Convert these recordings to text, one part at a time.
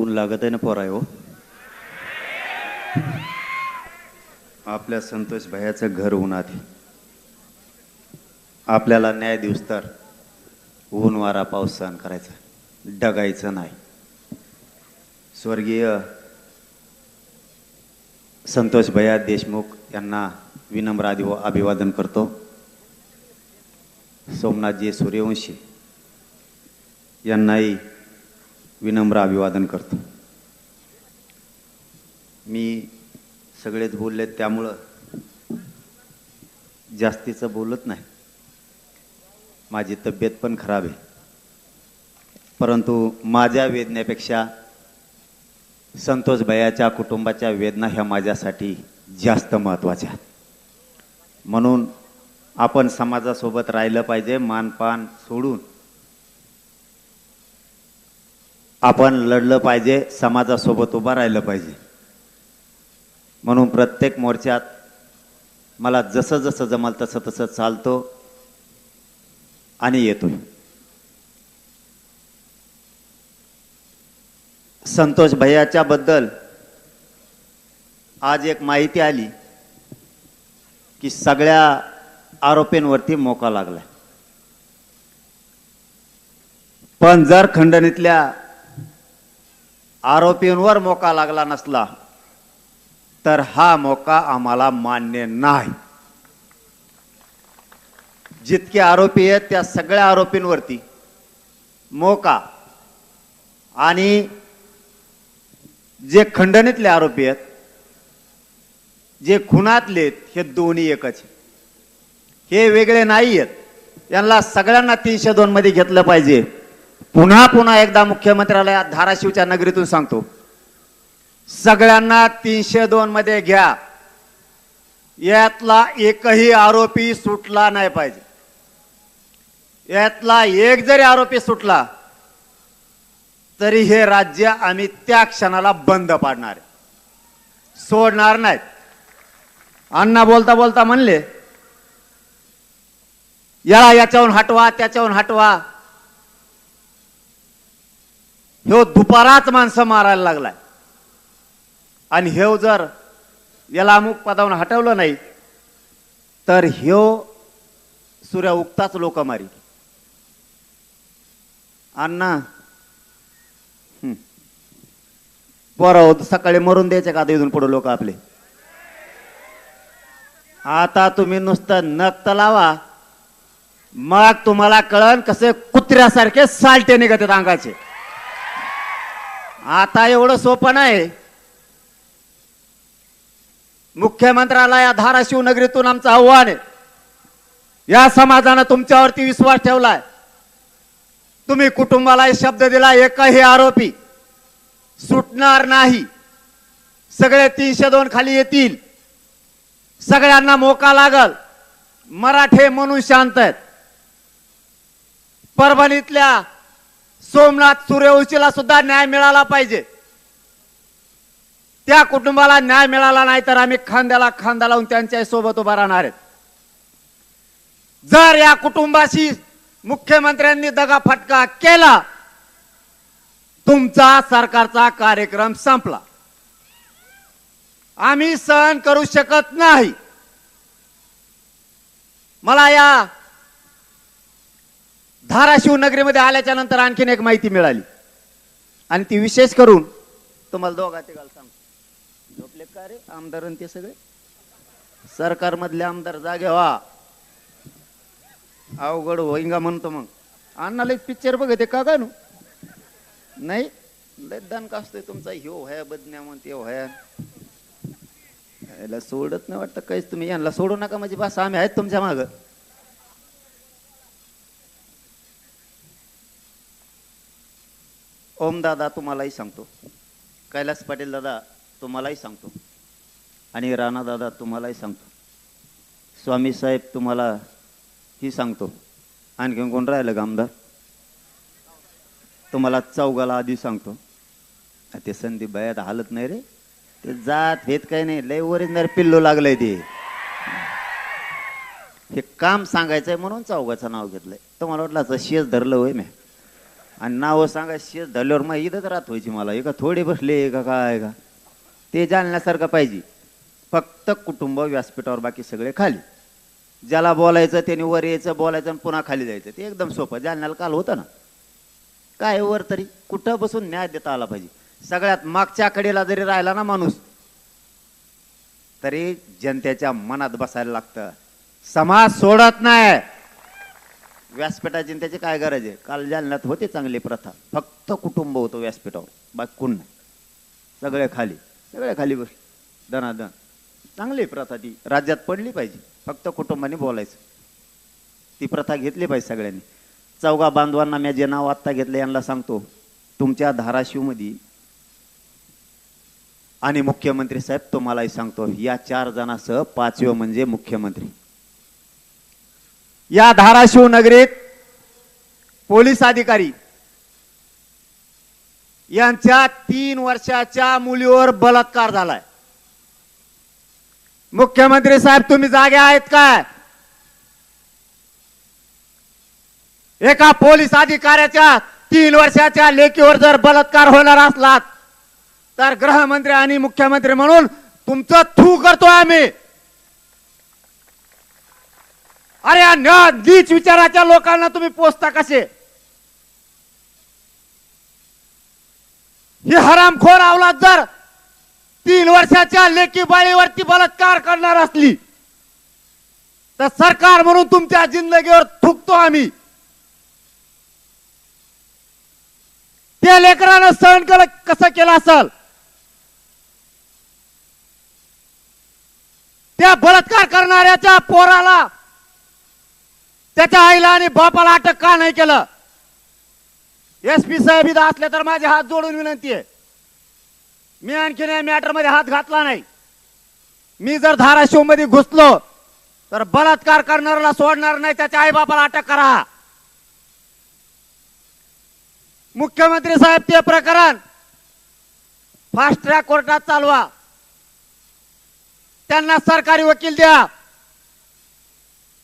ऊन लागत आहे ना पोराय हो? आपल्या संतोष भयाचं घर उन्हात आपल्याला न्याय दिवस तर ऊन वारा पाऊस सहन करायचा. डगायचं नाही. स्वर्गीय संतोष भैया देशमुख यांना विनम्र आदि अभिवादन करतो. सोमनाथजी सूर्यवंशी यांनाही विनम्र अभिवादन करतो. मी सगळेच बोलले त्यामुळं जास्तीचं बोलत नाही. माझी तब्येत पण खराब आहे. परंतु माझ्या वेदनेपेक्षा संतोष भैयाच्या कुटुंबाच्या वेदना ह्या माझ्यासाठी जास्त महत्त्वाच्या म्हणून आपण समाजासोबत राहिलं पाहिजे मानपान सोडून आपण लढलं पाहिजे समाजासोबत उभं राहिलं पाहिजे. म्हणून प्रत्येक मोर्चात मला जसं जसं जमल तसं तसं चालतो आणि येतो संतोष भैयाच्या बद्दल आज एक माहिती आली की सगळ्या आरोपींवरती मोका लागलाय. पण जर खंडणीतल्या आरोपींवर मोका लागला नसला तर हा मोका आम्हाला मान्य नाही. जितके आरोपी आहेत त्या सगळ्या आरोपींवरती मोका आणि जे खंडणीतले आरोपी आहेत जे खुनातले आहेत हे दोन्ही एकच हे वेगळे नाही आहेत यांना सगळ्यांना तीनशे दोन मध्ये घेतलं पाहिजे. पुन्हा पुन्हा एकदा मुख्यमंत्रालयात धाराशिवच्या नगरीतून सांगतो सगळ्यांना तीनशे दोन मध्ये घ्या. यातला एकही आरोपी सुटला नाही पाहिजे. यातला एक जरी आरोपी सुटला तरी हे राज्य आम्ही त्या क्षणाला बंद पाडणार सोडणार नाहीत. अण्णा बोलता बोलता म्हणले याला याच्याहून हटवा त्याच्याहून हटवा. ह्यो दुपाराच माणसं मारायला लागलाय. आणि ह्यो जर याला अमुक पदावर हटवलं नाही तर ह्यो सूर्य उगताच लोक मारी. अण्णा बरं सकाळी मरून द्यायचे का इथून पुढे लोक आपले? आता तुम्ही नुसतं नक्त लावा. मग तुम्हाला कळन कसे कुत्र्यासारखे सालटे निघत आहेत अंगाचे. आता एवढं सोपं नाही. मुख्यमंत्र्याला या धाराशिव नगरीतून आमचं आव्हान आहे. या समाजानं तुमच्यावरती विश्वास ठेवलाय. तुम्ही कुटुंबाला शब्द दिला एकही आरोपी सुटणार नाही. सगळे तीनशे दोन खाली येतील. सगळ्यांना मोका लागल. मराठे म्हणून शांत आहेत. परभणीतल्या सोमनाथ सूर्यवंशीला सुद्धा न्याय मिळाला पाहिजे. त्या कुटुंबाला न्याय मिळाला नाही तर आम्ही खांद्याला खांदा लावून त्यांच्यासोबत उभा राहणार आहेत. जर या कुटुंबाशी मुख्यमंत्र्यांनी दगा फटका केला तुमचा सरकारचा कार्यक्रम संपला. आम्ही सहन करू शकत नाही. मला या धाराशिव नगरीमध्ये आल्याच्यानंतर आणखीन एक माहिती मिळाली. आणि ती विशेष करून तुम्हाला दोघा ते सांगतो. झोपले का रे आमदार ते सगळे? सरकारमधले आमदार जागे व्हा. अवघड होईंगा म्हणतो मग. अण्णाला पिक्चर बघते का का नाही? लय दणका असतोय तुमचा. ह्यो व्हाया बदन्या म्हणते व्हाया याला सोडत नाही वाटतं काहीच तुम्ही. यांना सोडू नका म्हणजे बस आम्ही आहेत तुमच्या मागं. ओम दादा तुम्हालाही सांगतो. कैलास पाटील दादा तुम्हालाही सांगतो. आणि राणा दादा तुम्हालाही सांगतो. स्वामी साहेब तुम्हाला ही सांगतो. आणखीन कोण राहिलं का आमदार? तुम्हाला चौघाला आधी सांगतो. ते संदीप भयात हालत नाही रे. ते जात हेत काही नाही. लय ओरिजिनल पिल्लो लागलंय ते. हे काम सांगायचंय म्हणून चौघाचं नाव घेतलंय. तुम्हाला वाटलं असं शेज धरलं होय मी आणि नावं सांगा शेत झाल्यावर मग इथंच राहत व्हायची मला. एका थोडे बसले का काय का ते जाणण्यासारखं पाहिजे. फक्त कुटुंब व्यासपीठावर बाकी सगळे खाली. ज्याला बोलायचं त्याने वर यायचं बोलायचं आणि पुन्हा खाली जायचं. ते एकदम सोपं. जालन्याला काल होतं ना. काय वर तरी. कुठं बसून न्याय देता आला पाहिजे. सगळ्यात मागच्या कडेला जरी राहिला ना माणूस तरी जनतेच्या मनात बसायला लागतं. समाज सोडत नाही. व्यासपीठाची त्याची काय गरज आहे? काल जालन्यात होते चांगली प्रथा. फक्त कुटुंब होतं व्यासपीठावर. बाकी कोण नाही. सगळे खाली. सगळे खाली बस दनादन चांगली प्रथा ती. राज्यात पडली पाहिजे. फक्त कुटुंबाने बोलायचं. ती प्रथा घेतली पाहिजे सगळ्यांनी. चौघा बांधवांना मी जे नाव आत्ता घेतलं यांना सांगतो. तुमच्या धाराशिवमध्ये आणि मुख्यमंत्री साहेब तुम्हालाही सांगतो या चार जणांसह पाचवं म्हणजे मुख्यमंत्री. या धाराशिव नगरीत पोलीस अधिकारी यांच्या तीन वर्षाच्या मुलीवर बलात्कार झालाय. मुख्यमंत्री साहेब तुम्ही जागे आहेत काय एका पोलीस अधिकाऱ्याच्या तीन वर्षाच्या लेखीवर जर बलात्कार होणार असलात तर गृहमंत्री आणि मुख्यमंत्री म्हणून तुमचं थू करतो आम्ही. अरे न- नीच विचाराच्या लोकांना तुम्ही पोचता कसे? ही हरामखोर आवला जर तीन वर्षाच्या लेकी बाळीवरती बलात्कार करणार असली तर सरकार म्हणून तुमच्या जिंदगीवर थुकतो आम्ही. त्या लेकरानं सहन केलं कसं केलं असल? त्या बलात्कार करणाऱ्याच्या पोराला त्याच्या आईला आणि बापाला अटक का नाही केलं? एस पी साहेब इथं असले तर माझे हात जोडून विनंती आहे. मी आणखीन या मॅटरमध्ये हात घातला नाही. मी जर धाराशिवमध्ये घुसलो तर बलात्कार करणाऱ्याला सोडणार नाही त्याच्या आई बापाला अटक करा. मुख्यमंत्री साहेब ते प्रकरण फास्ट ट्रॅक कोर्टात चालवा. त्यांना सरकारी वकील द्या.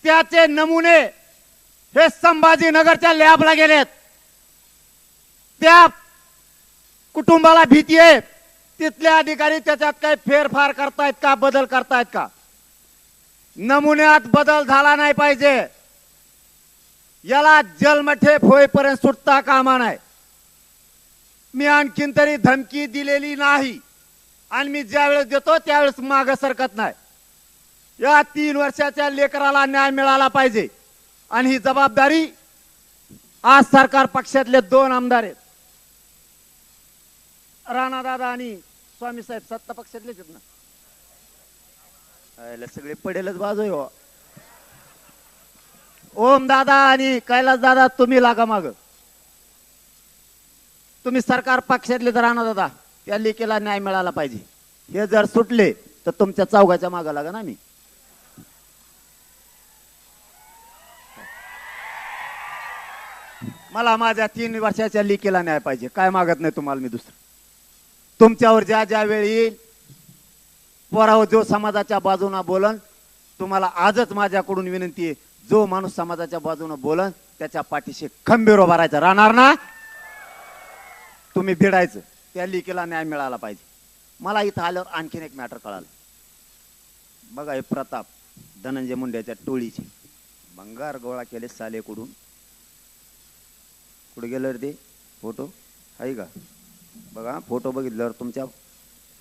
त्याचे नमुने हे संभाजीनगरच्या लॅबला गेलेत. त्या कुटुंबाला भीती आहे. तिथले अधिकारी त्याच्यात काही फेरफार करतायत का बदल करतायत का? नमुन्यात बदल झाला नाही पाहिजे. याला जन्मठेप होईपर्यंत सुटता कामा नाही. मी आणखीन तरी धमकी दिलेली नाही. आणि मी ज्यावेळेस देतो त्यावेळेस माग सरकत नाही. या तीन वर्षाच्या लेकराला न्याय मिळाला पाहिजे. आणि ही जबाबदारी आज सरकार पक्षातले दोन आमदार आहेत. राणा दादा आणि स्वामी साहेब सत्ता पक्षातलेच आहेत ना. सगळे पडेलच बाजू हो. ओम दादा आणि कैलास दादा तुम्ही लागा माग. तुम्ही सरकार पक्षातले तर राणा दादा त्या लेकीला न्याय मिळाला पाहिजे. हे जर सुटले तर तुमच्या चौघाच्या मागा लागा ना मी. मला माझ्या तीन वर्षाच्या लेकीला न्याय पाहिजे. काय मागत नाही तुम्हाला मी दुसरं? तुमच्यावर ज्या ज्या वेळी येईल पोराव जो समाजाच्या बाजूनं बोलन तुम्हाला आजच माझ्याकडून विनंती आहे जो माणूस समाजाच्या बाजूनं बोलन त्याच्या पाठीशी खंबीर उभा राहायचा. राहणार ना? तुम्ही भिडायचं. त्या लिकेला न्याय मिळाला पाहिजे. मला इथं आल्यावर आणखीन एक मॅटर कळालं. बघा हे प्रताप धनंजय मुंड्याच्या टोळीचे. भंगार गोळा केले सालेकडून. कुठे गेलं रे ते? फोटो? आहे का? बघा फोटो बघितल्यावर तुमच्या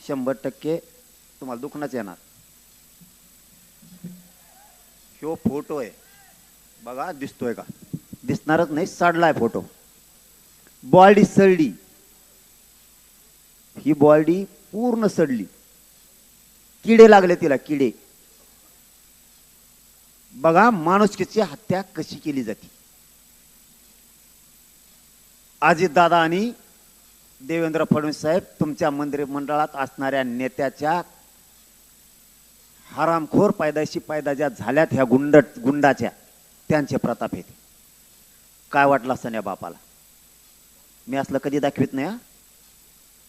शंभर टक्के तुम्हाला दुखणंच येणार. ह्यो फोटो आहे. बघा दिसतोय का? दिसणारच नाही सडलाय फोटो. बॉडी सडली. ही बॉडी पूर्ण सडली. किडे लागले तिला किडे. बघा माणुसकीची हत्या कशी केली जाते. अजितदादा आणि देवेंद्र फडणवीस साहेब तुमच्या मंत्रिमंडळात असणाऱ्या नेत्याच्या हरामखोर पायदाशी पायदा ज्या झाल्यात ह्या गुंड गुंडाच्या. त्यांचे प्रताप येते. काय वाटलं असं या बापाला? मी असलं कधी दाखवित नाही हा?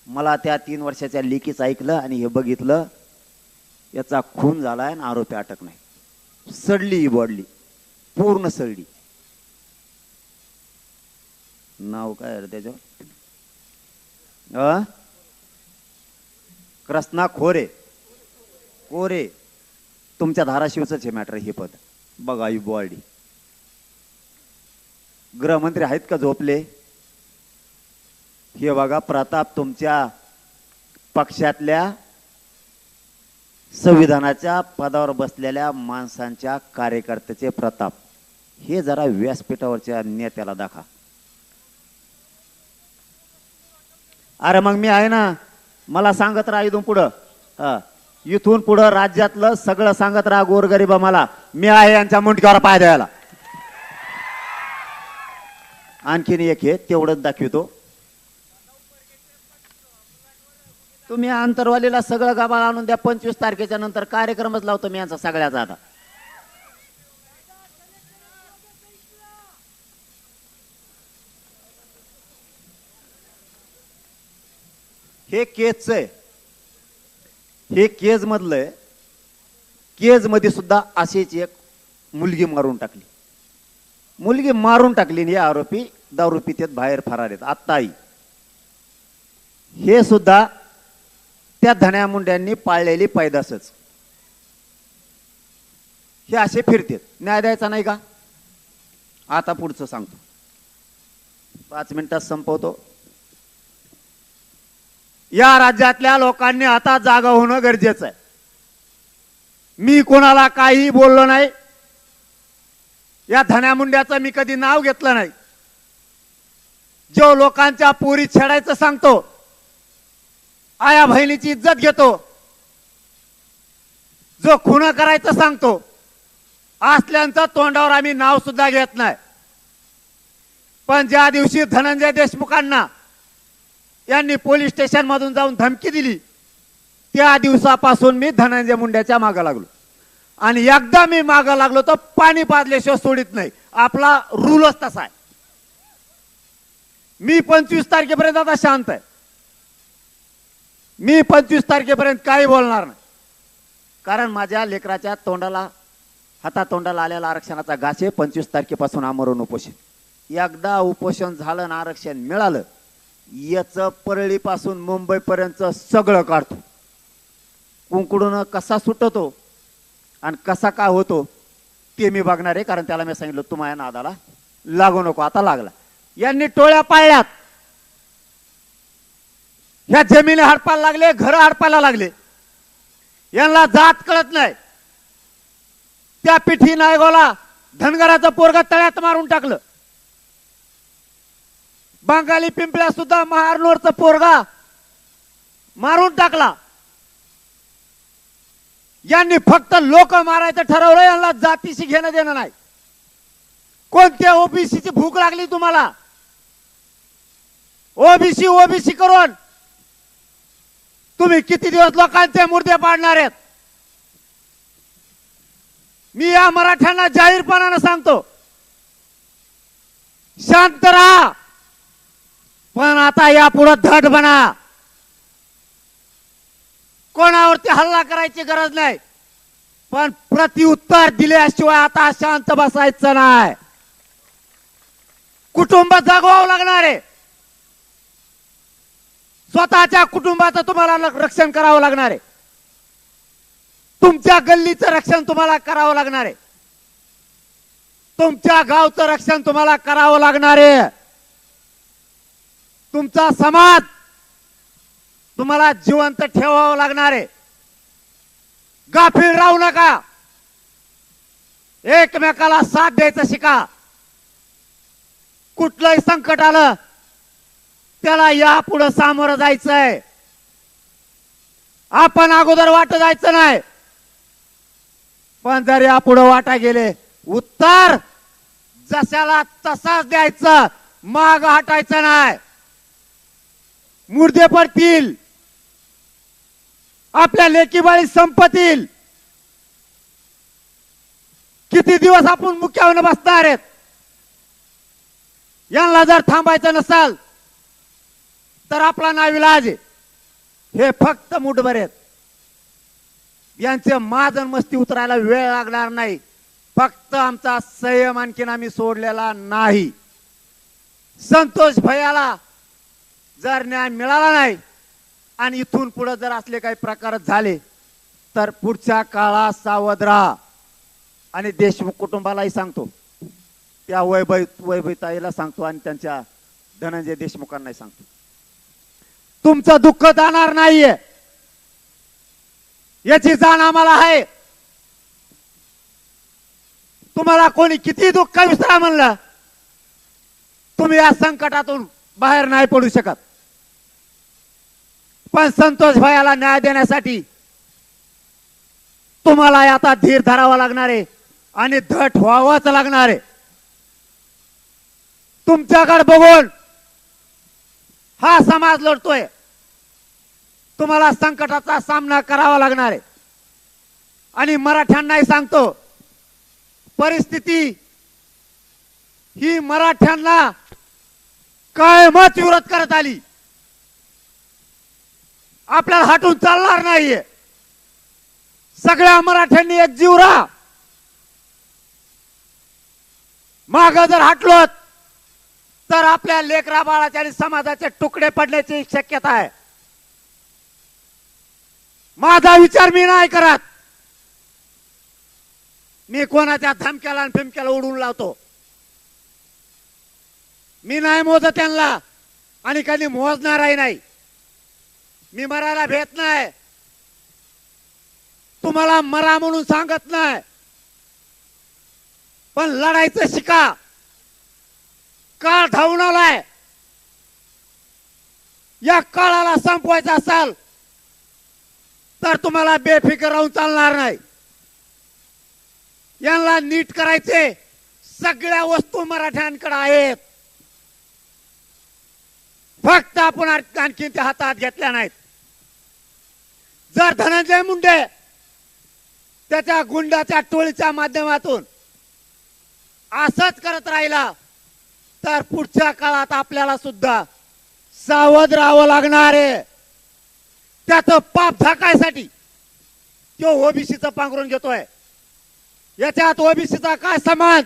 मला त्या तीन वर्षाच्या लेकीच ऐकलं आणि हे बघितलं याचा खून झाला आणि आरोपी अटक नाही. सडली ही बॉडली. पूर्ण सडली. नाव काय आहे रे त्याच्यावर? अ? खोरे. कोरे तुमच्या धाराशिवच हे मॅटर हे पद. बघा यू बॉडी गृहमंत्री आहेत का झोपले? हे बघा प्रताप तुमच्या पक्षातल्या संविधानाच्या पदावर बसलेल्या माणसांच्या कार्यकर्त्याचे प्रताप. हे जरा व्यासपीठावरच्या नेत्याला दाखवा. अरे मग मी आहे ना मला सांगत राहा इथून पुढं. हा. इथून पुढं राज्यातलं सगळं सांगत राहा गोरगरीबा मला. मी आहे यांच्या मुंडक्यावर पाय द्यायला आणखीन एक हे तेवढंच दाखवतो. तुम्ही अंतरवालीला सगळं गाबाळ आणून द्या पंचवीस तारखेच्या नंतर कार्यक्रमच लावतो मी यांचा सगळ्याचा आता. हे केजचं आहे. हे केज मधलं आहे. केजमध्ये सुद्धा अशीच एक मुलगी मारून टाकली. मुलगी मारून टाकली आणि हे आरोपी दारू पितेत बाहेर फरार आहेत. आत्ताही. आई हे सुद्धा त्या धण्या मुंड्यांनी पाळलेली पैदासच. हे असे फिरतेत. न्याय द्यायचा नाही का? आता पुढचं सांगतो. पाच मिनिटात संपवतो. या राज्यातल्या लोकांनी आता जागा होणं गरजेचं आहे. मी कोणाला काही बोललो नाही. या धन्यामुंड्याचं मी कधी नाव घेतलं नाही. जो लोकांच्या पोरी छेडायचं सांगतो आया बहिणीची इज्जत घेतो. जो खुन करायचं सांगतो असल्यांचं तोंडावर आम्ही नाव सुद्धा घेत नाही. पण ज्या दिवशी धनंजय देशमुखांना यांनी पोलीस स्टेशन मधून जाऊन धमकी दिली. त्या दिवसापासून मी धनंजय मुंड्याच्या मागं लागलो. आणि एकदा मी मागं लागलो तर पाणी पाजल्याशिवाय सोडित नाही. आपला रूलच तसा आहे. मी पंचवीस तारखेपर्यंत आता शांत आहे. मी पंचवीस तारखेपर्यंत काही बोलणार नाही. कारण माझ्या लेकराच्या तोंडाला हातातोंडाला आलेला आरक्षणाचा घास आहे. पंचवीस तारखेपासून आमरण उपोषण. एकदा उपोषण झालं आणि आरक्षण मिळालं याचं परळीपासून मुंबईपर्यंत सगळं काढतो. कुंकडून कसा सुटतो आणि कसा काय होतो ते मी बघणार आहे कारण त्याला मी सांगितलं तुम्हाला नादाला लागू नको आता लागला. यांनी टोळ्या पाळल्यात. ह्या जमिनी हडपायला लागले घर हडपायला लागले. यांना जात कळत नाही. त्या पिठी नायगोला धनगराचं पोरगा तळ्यात मारून टाकलं. बंगाली पिंपळ्या सुद्धा महारनोरचा पोरगा मारून टाकला. यांनी फक्त लोक मारायचं ठरवलं यांना जातीशी घेणं देणं नाही. कोणत्या ओबीसीची भूक लागली तुम्हाला? ओबीसी ओबीसी करून तुम्ही किती दिवस लोकांचे मुर्दे पाडणार आहेत? मी या मराठ्यांना जाहीरपणानं सांगतो शांत राहा. पण आता यापुढे धड बना. कोणावरती हल्ला करायची गरज नाही. पण प्रतिउत्तर दिल्याशिवाय आता शांत बसायचं नाही. कुटुंब जगवावं लागणार आहे. स्वतःच्या कुटुंबाचं तुम्हाला रक्षण करावं लागणार आहे. तुमच्या गल्लीचं रक्षण तुम्हाला करावं लागणार आहे. तुमच्या गावचं रक्षण तुम्हाला करावं लागणार आहे. तुमचा समाज तुम्हाला जिवंत ठेवावं लागणार आहे. गाफील राहू नका. एकमेकाला साथ द्यायचं शिका. कुठलंही संकट आलं त्याला यापुढं सामोरं जायचंय. आपण अगोदर वाट जायचं नाही. पण जर यापुढं वाटा गेले उत्तर जशाला तसाच द्यायचं माग हटायचं नाही. मुर्दे पडतील. आपल्या लेकीबाळी संपतील. किती दिवस आपण मुख्यावर बसणार आहेत? यांना जर थांबायचं नसाल तर आपला नाविलाज हे फक्त मुठभर आहेत. यांचे माजन मस्ती उतरायला वेळ लागणार नाही. फक्त आमचा संयम आणखीन आम्ही सोडलेला नाही. संतोष भैयाला जर न्याय मिळाला नाही आणि इथून पुढे जर असले काही प्रकार झाले तर पुढच्या काळात सावध राहा. आणि देशमुख कुटुंबालाही सांगतो. त्या वैभव वैभवताईला सांगतो आणि त्यांच्या धनंजय देशमुखांनाही सांगतो. तुमचं दुःख जाणार नाहीये. याची जाण आम्हाला आहे. तुम्हाला कोणी किती दुःख विसरा म्हणलं? तुम्ही या संकटातून बाहेर नाही पडू शकत. पण संतोष भयाला न्याय देण्यासाठी तुम्हाला आता धीर धरावा लागणार आहे आणि धट व्हावाच लागणार आहे. तुमच्याकडे बघून हा समाज लढतोय. तुम्हाला संकटाचा सामना करावा लागणार आहे. आणि मराठ्यांनाही सांगतो परिस्थिती ही मराठ्यांना कायमच विरोध करत आली. आपल्याला हटून चालणार नाहीये. सगळ्या मराठ्यांनी एक जीव राहा. माग जर हटलो तर आपल्या लेकरा बाळाचे आणि समाजाचे तुकडे पडण्याची शक्यता आहे. माझा विचार मी नाही करत. मी कोणाच्या धमक्याला आणि फिमक्याला उडून लावतो. मी नाही मोजत त्यांना आणि कधी मोजणारही नाही. मी मरायला भेट नाही. तुम्हाला मरा म्हणून सांगत नाही. पण लढायचं शिका. काळ धावून आलाय. या काळाला संपवायचा असाल तर तुम्हाला बेफिकर राहून चालणार नाही. यांना नीट करायचे सगळ्या वस्तू मराठ्यांकडे आहेत. फक्त आपण आण- आणखीन त्या हातात घेतल्या नाहीत. जर धनंजय मुंडे त्याच्या गुंडाच्या टोळीच्या माध्यमातून असंच करत राहिला तर पुढच्या काळात आपल्याला सुद्धा सावध राहावं लागणार आहे. त्याचं पाप झाकायसाठी तो ओबीसीचं पांघरून घेतोय. याच्यात ओबीसीचा काय समान?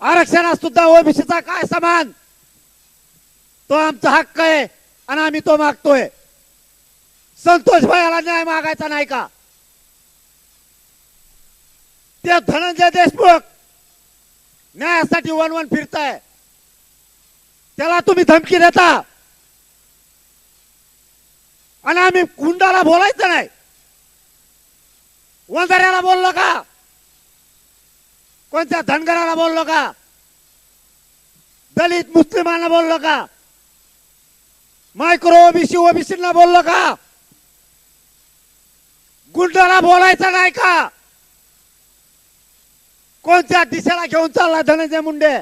आरक्षणात सुद्धा ओबीसीचा काय समान? तो आमचा हक्क आहे आणि आम्ही तो मागतोय. संतोष भायाला न्याय मागायचा नाही का? ते धनंजय देशमुख न्यायासाठी वन वन फिरताय. त्याला तुम्ही धमकी देता. आणि आम्ही कुंडाला बोलायचं नाही. वंजाऱ्याला बोललो का? कोणत्या धनगराला बोललो का? दलित मुस्लिमांना बोललो का? मायक्रो ओबीसी ओबीसींना बोललो का? गुंडाला बोलायचं नाही का? कोणत्या दिशेला घेऊन चालला धनंजय मुंडे?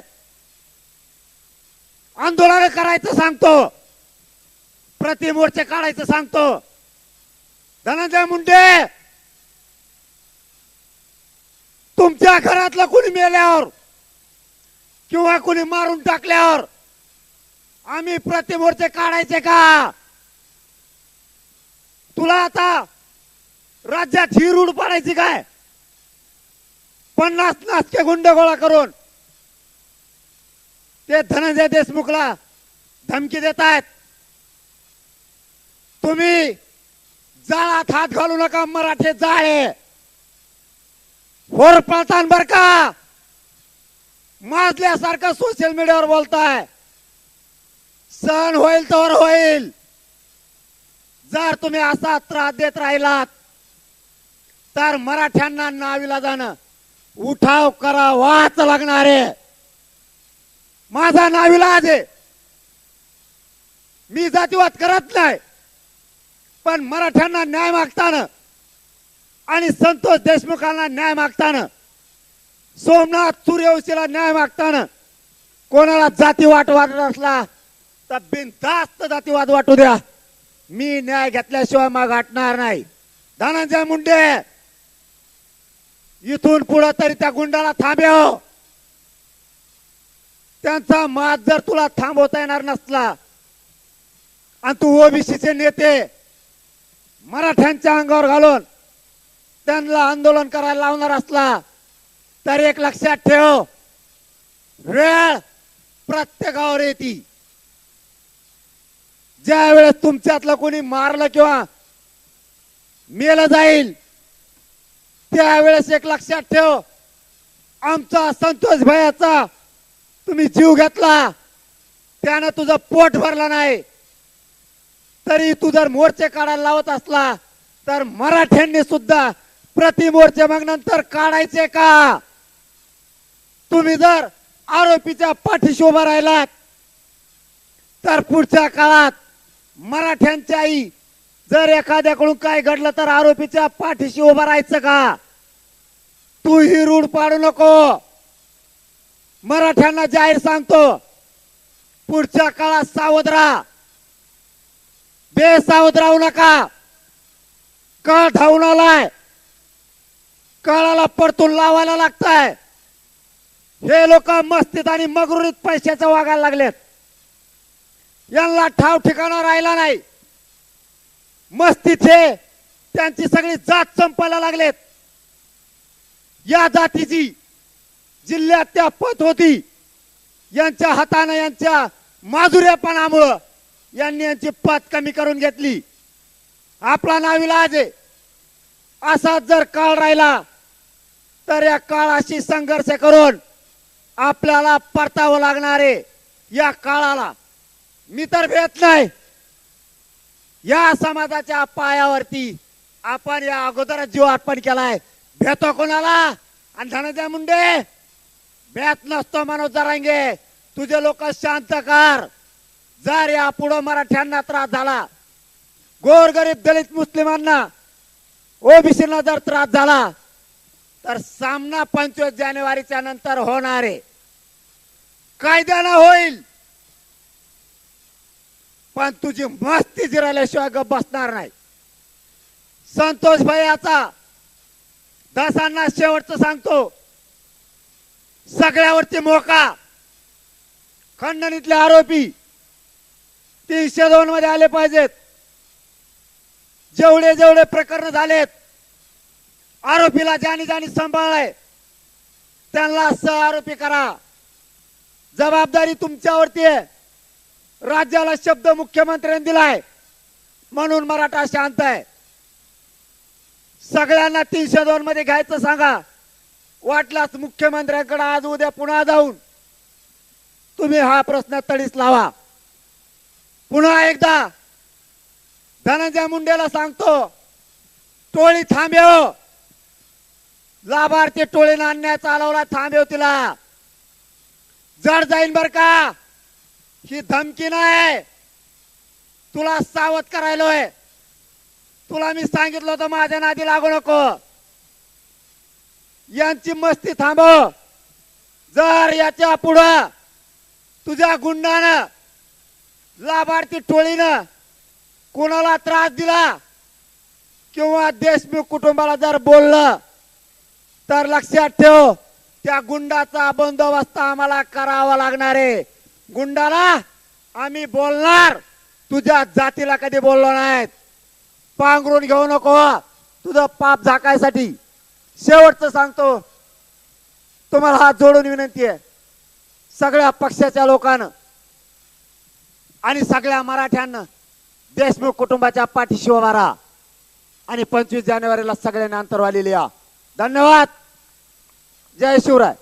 आंदोलन करायचं सांगतो. प्रतिमोर्चे काढायचं सांगतो. धनंजय मुंडे! तुमच्या घरातलं कुणी मेल्यावर किंवा कुणी मारून टाकल्यावर आम्ही प्रतिमोर्चे काढायचे का? तुला आता राज्यात ही रूढ पाडायची काय? पन्नास नाचके गुंड गोळा करून ते धनंजय देशमुखला धमकी देत आहेत तुम्ही जाळात हात घालू नका मराठे जाळे. होर पळतान बर का? माजल्यासारखं सोशल मीडियावर बोलताय. सण होईल तर होईल. जर तुम्ही असा त्रास देत राहिलात तर मराठ्यांना नावीला जाणं. उठाव करावाच लागणार. आहे माझा नावीला आहे. मी जातीवाद करत नाही. पण मराठ्यांना न्याय मागताना आणि संतोष देशमुखांना न्याय मागताना सोमनाथ सूर्यवंशीला न्याय मागताना कोणाला जातीवाद वाटत असला तर बिनधास्त जातीवाद वाटू द्या. मी न्याय घेतल्याशिवाय मग हटणार नाही. धनंजय मुंडे इथून पुढं तरी त्या गुंडाला थांबव त्यांचा मात जर तुला थांबवता येणार नसला आणि तू ओबीसीचे नेते मराठ्यांच्या अंगावर घालून त्यांना आंदोलन करायला लावणार असला तर एक लक्षात ठेव वेळ प्रत्येकावर येते. ज्या वेळेस तुमच्यातलं कोणी मारलं किंवा मेलं जाईल त्यावेळेस एक लक्षात ठेव. आमचा संतोष भयाचा. तुम्ही जीव घेतला. त्यानं तुझं पोट भरला नाही. तरी तू जर मोर्चे काढायला लावत असला तर मराठ्यांनी सुद्धा प्रति मोर्चे मग नंतर काढायचे का? तुम्ही जर आरोपीच्या पाठीशी उभा राहिलात तर पुढच्या काळात मराठ्यांच्याही जर एखाद्याकडून काय घडलं तर आरोपीच्या पाठीशी उभं राहायचं का? तू ही रूढ पाडू नको. मराठ्यांना जाहीर सांगतो पुढच्या काळात सावध राहा बेसावध राहू नका. कळ धावून आलाय. कळाला परतून लावायला लागताय. हे लोक मस्तीत आणि मगरुरीत पैशाचं वागायला लागलेत. यांना ठाव ठिकाणा राहिला नाही. मस्तीचे त्यांची सगळी जात संपायला लागलेत. या जातीची जिल्ह्यात त्या पत होती यांच्या हातानं यांच्या माधुर्यपणामुळं यांनी यांची पत कमी करून घेतली. आपला नाविलाज आहे. असाच जर काळ राहिला तर या काळाशी संघर्ष करून आपल्याला परतावं लागणार आहे या काळाला. मी तर भेट नाही. या समाजाच्या पायावरती आपण या अगोदर जीव अर्पण केलाय. भेतो कोणाला? आणि धनंजय मुंडे. भेट नसतो मनोज जरांगे. तुझे लोक शांत कर. जर या पुढं मराठ्यांना त्रास झाला गोरगरीब दलित मुस्लिमांना ओबीसीना जर त्रास झाला तर सामना पंचवीस जानेवारीच्या नंतर होणार आहे. कायद्यानं होईल. पण तुझी मस्ती जिराल्याशिवाय गप बसणार नाही. संतोष भैयाचा दासांना शेवटचं सांगतो. सगळ्यावरती मोका. खंडणीतले आरोपी तीनशे दोन मध्ये आले पाहिजेत. जेवढे जेवढे प्रकरण झालेत आरोपीला ज्याने ज्याने सांभाळलाय त्यांना सह आरोपी करा. जबाबदारी तुमच्यावरती आहे. राज्याला शब्द मुख्यमंत्र्यांनी दिलाय. म्हणून मराठा शांत आहे. सगळ्यांना तीनशे दोन मध्ये घ्यायचं सांगा. वाटलाच मुख्यमंत्र्यांकडे आज उद्या पुन्हा जाऊन. तुम्ही हा प्रश्न तडीस लावा. पुन्हा एकदा धनंजय मुंडेला सांगतो टोळी थांबेव. लाभार्थी टोळीनं अन्याय चालवला थांबेव तिला. जड जाईन बर का? ही धमकी नाही तुला सावध करायलोय. तुला मी सांगितलं होतं माझ्या नादी लागू नको. यांची मस्ती थांबव. जर याच्या पुढं तुझ्या गुंडानं लाभार्थी टोळीनं कोणाला त्रास दिला किंवा देशमुख कुटुंबाला जर बोललं तर लक्षात ठेव त्या गुंडाचा बंदोबस्त आम्हाला करावा लागणार आहे. गुंडाला आम्ही बोलणार. तुझ्या जातीला कधी बोललो नाहीत. पांघरून घेऊ नको. तुझं पाप झाकायसाठी. शेवटचं सांगतो. तुम्हाला हात जोडून विनंती आहे. सगळ्या पक्षाच्या लोकांना आणि सगळ्या मराठ्यांना देशमुख कुटुंबाच्या पाठीशी उभा राहा. आणि पंचवीस जानेवारीला सगळ्यांना अंतरवाली लिहा धन्यवाद. जय शिवराय.